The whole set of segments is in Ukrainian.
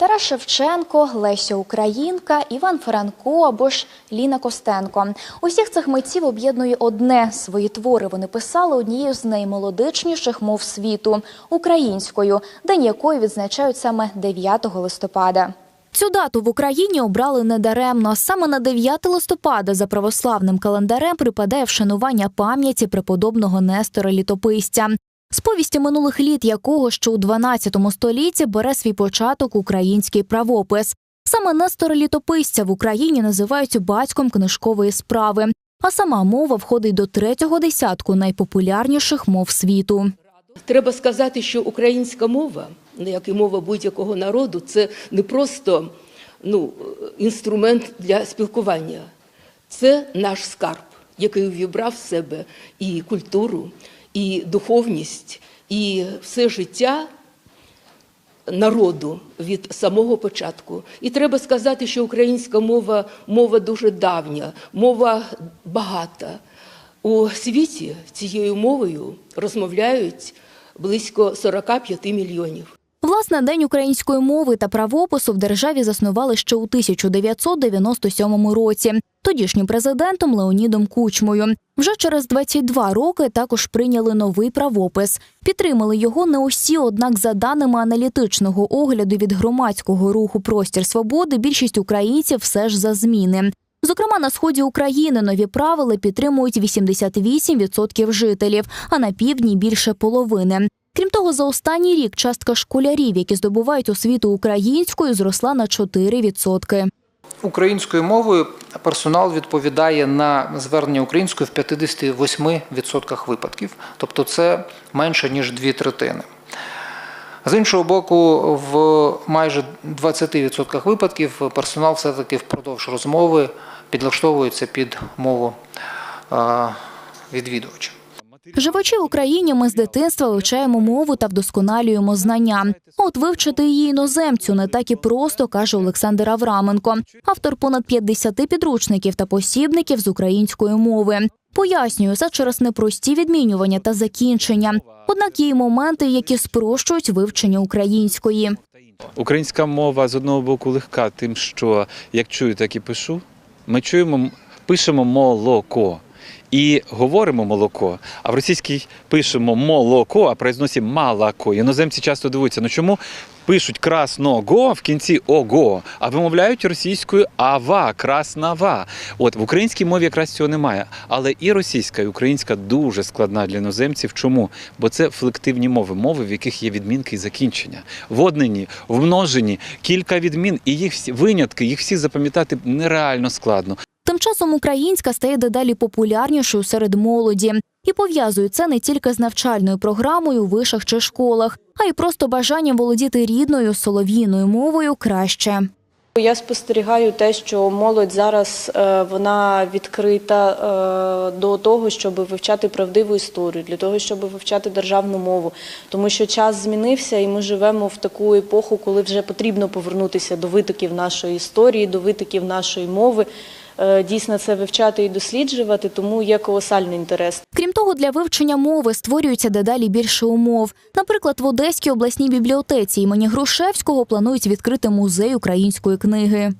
Тарас Шевченко, Леся Українка, Іван Франко або ж Ліна Костенко. Усіх цих митців об'єднує одне свої твори. Вони писали однією з наймолодичніших мов світу українською, день якої відзначають саме 9 листопада. Цю дату в Україні обрали недаремно. Саме на 9 листопада за православним календарем припадає вшанування пам'яті преподобного Нестора Літописця. З повісті минулих літ якого ще у 12 столітті бере свій початок український правопис. Саме Нестора Літописця в Україні називають батьком книжкової справи, а сама мова входить до третього десятку найпопулярніших мов світу. Треба сказати, що українська мова, як і мова будь-якого народу, це не просто ну, інструмент для спілкування, це наш скарб, який увібрав в себе і культуру, і духовність, і все життя народу від самого початку. І треба сказати, що українська мова мова дуже давня, мова багата. У світі цією мовою розмовляють близько 45 мільйонів. Власне, День української мови та правопису в державі заснували ще у 1997 році. Тодішнім президентом Леонідом Кучмою. Вже через 22 роки також прийняли новий правопис. Підтримали його не усі, однак, за даними аналітичного огляду від громадського руху Простір свободи, більшість українців все ж за зміни. Зокрема, на сході України нові правила підтримують 88% жителів, а на півдні більше половини. Крім того, за останній рік частка школярів, які здобувають освіту українською, зросла на 4%. Українською мовою персонал відповідає на звернення українською в 58% випадків, тобто це менше ніж дві третини. З іншого боку, в майже 20% випадків персонал все-таки впродовж розмови підлаштовується під мову е, відвідувача. Живучи в Україні, ми з дитинства вивчаємо мову та вдосконалюємо знання. От вивчити її іноземцю не так і просто, каже Олександр Авраменко, автор понад 50 підручників та посібників з української мови. Пояснюю, це через непрості відмінювання та закінчення. Однак є й моменти, які спрощують вивчення української. Українська мова з одного боку легка, тим, що як чую, так і пишу. Ми чуємо, пишемо молоко і говоримо молоко. А в російській пишемо молоко, а произносимо малако. Іноземці часто дивуються, ну чому пишуть красного в кінці ого, а вимовляють російською ава, краснава. От в українській мові якраз цього немає. Але і російська, і українська дуже складна для іноземців. Чому? Бо це флективні мови, мови, в яких є відмінки і закінчення. В однині, в множині, кілька відмін, і їх всі винятки, їх всі запам'ятати нереально складно. Тим часом українська стає дедалі популярнішою серед молоді і пов'язують це не тільки з навчальною програмою у вишах чи школах, а й просто бажанням володіти рідною солов'їною мовою краще. Я спостерігаю те, що молодь зараз е, вона відкрита е, до того, щоб вивчати правдиву історію, для того, щоб вивчати державну мову, тому що час змінився, і ми живемо в таку епоху, коли вже потрібно повернутися до витоків нашої історії, до витоків нашої мови. Е, Дійсно, це вивчати і досліджувати, тому є колосальний інтерес. Крім того, для вивчення мови створюється дедалі більше умов. Наприклад, в Одеській обласній бібліотеці імені Грушевського планують відкрити музей української книги.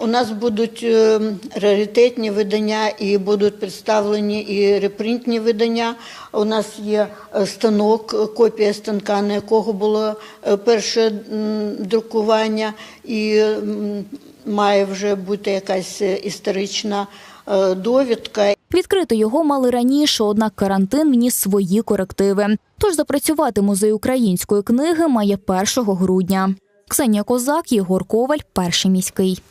У нас будуть е, раритетні видання і будуть представлені і репринтні видання. У нас є е, станок, копія станка, на якого було перше друкування, і має вже бути якась е, історична е, довідка. Відкрити його мали раніше, однак карантин вніс свої корективи. Тож запрацювати музей української книги має 1 грудня. Ксенія Козак, Єгор Коваль, перший міський.